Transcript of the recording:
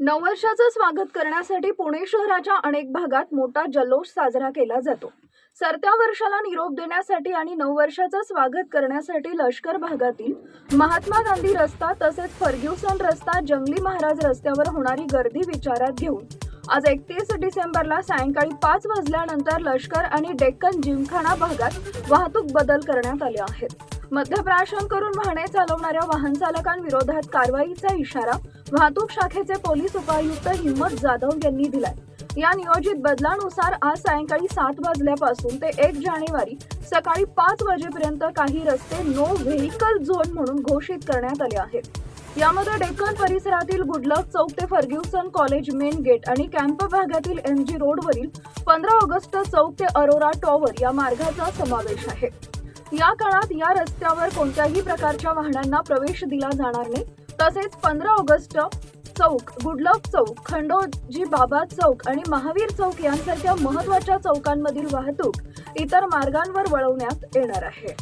नववर्षाचं स्वागत करण्यासाठी पुणे शहराच्या अनेक भागात मोठा जल्लोष साजरा केला जातो. सरत्या वर्षाला निरोप देण्यासाठी आणि नववर्षाचं स्वागत करण्यासाठी लष्कर भागातील महात्मा गांधी रस्ता तसेच फर्ग्युसन रस्ता जंगली महाराज रस्त्यावर होणारी गर्दी विचारात घेऊन आज एकतीस डिसेंबरला सायंकाळी पाच वाजल्यानंतर लष्कर आणि डेक्कन जिमखाना भागात वाहतूक बदल करण्यात आले आहेत. मद्यप्राशन करून वाहने चालवणाऱ्या वाहन चालकांविरोधात कारवाईचा इशारा वाहतूक शाखेचे पोलीस उपायुक्त हिम्मत जाधव यांनी दिलाय. या नियोजित बदलानुसार आज सायंकाळी सात वाजल्यापासून ते एक जानेवारी सकाळी पाच वाजेपर्यंत काही रस्ते नो व्हेकल झोन म्हणून घोषित करण्यात आले आहेत. यामध्ये डेक्कन परिसरातील गुडलक चौक ते फर्ग्युसन कॉलेज मेन गेट आणि कॅम्प भागातील एम जी रोडवरील पंधरा ऑगस्ट चौक ते अरोरा टॉवर या मार्गाचा समावेश आहे. या काळात या रस्त्यावर कोणत्याही प्रकारच्या वाहनांना प्रवेश दिला जाणार नाही. तसेच पंधरा ऑगस्ट चौक गुडलक चौक खंडोजी बाबा चौक आणि महावीर चौक यांसारख्या महत्त्वाच्या चौकांमधील वाहतूक इतर मार्गांवर वळवण्यात येणार आहे.